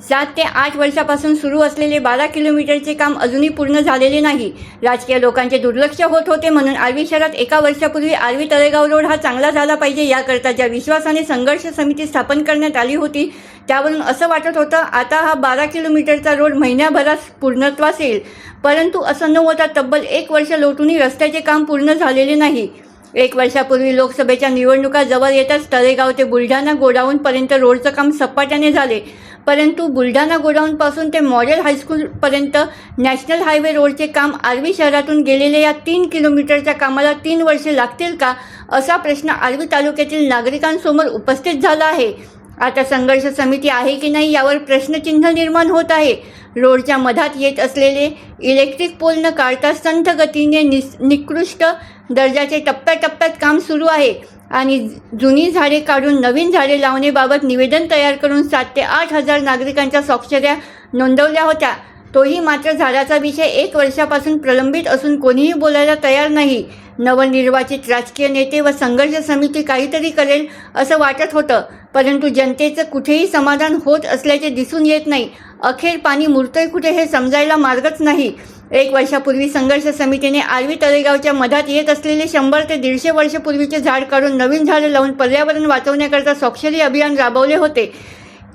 सात ते आठ वर्षापासून सुरू असलेले बारा किलोमीटरचे काम अजूनही पूर्ण झालेले नाही. राजकीय लोकांचे दुर्लक्ष होत होते म्हणून आर्वी शहरात एका वर्षापूर्वी आर्वी तळेगाव रोड हा चांगला झाला पाहिजे याकरता ज्या विश्वासाने संघर्ष समिती स्थापन करण्यात आली होती त्यावरून असं वाटत होतं आता हा बारा किलोमीटरचा रोड महिन्याभरात पूर्णत्वास येईल परंतु असं न होता तब्बल एक वर्ष लोटूनही रस्त्याचे काम पूर्ण झालेले नाही. एक वर्षापूर्वी लोकसभेच्या निवडणुका जवळ येताच तळेगाव ते बुलढाणा गोडाऊनपर्यंत रोडचं काम सपाट्याने झाले. परंतु बुलढाणा गोडाऊनपासून ते मॉडेल हायस्कूलपर्यंत नॅशनल हायवे रोडचे काम आर्वी शहरातून गेलेल्या या तीन किलोमीटरच्या कामाला तीन वर्षे लागतील का असा प्रश्न आर्वी तालुक्यातील नागरिकांसमोर उपस्थित झाला आहे. आता संघर्ष समिती आहे की नाही यावर प्रश्नचिन्ह निर्माण होत आहे. रोडच्या मधात येत असलेले इलेक्ट्रिक पोल न काढता संथ गतीने निस निकृष्ट दर्जाचे टप्प्याटप्प्यात काम सुरू आहे. आणि जुनी झाडे काढून नवीन झाडे लावण्याबाबत निवेदन तयार करून सात ते आठ हजार नागरिकांच्या स्वाक्षऱ्या नोंदवल्या होत्या. तोही मात्र झाडाचा विषय एक वर्षापासून प्रलंबित असून कोणीही बोलायला तयार नाही. नवनिर्वाचित राजकीय नेते व संघर्ष समिती काहीतरी करेल असं वाटत होतं. परंतु जनतेचं कुठेही समाधान होत असल्याचे दिसून येत नाही. अखेर पाणी मुरतंय कुठे हे समजायला मार्गच नाही. एक वर्षापूर्वी संघर्ष समितीने आर्वी तळेगावच्या मधात येत असलेले शंभर ते दीडशे वर्षपूर्वीचे झाड काढून नवीन झाडं लावून पर्यावरण वाचवण्याकरता स्वाक्षरी अभियान राबवले होते.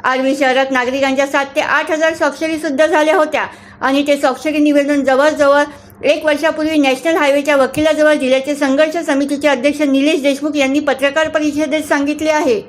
आर्वी शहरात नागरिकांच्या सात ते आठ हजार स्वाक्षरी सुद्धा झाल्या होत्या आणि ते स्वाक्षरी निवेदन जवळजवळ एक वर्षापूर्वी नॅशनल हायवेच्या वकिलाजवळ दिल्याचे संघर्ष समितीचे अध्यक्ष निलेश देशमुख यांनी पत्रकार परिषदेत सांगितले आहे.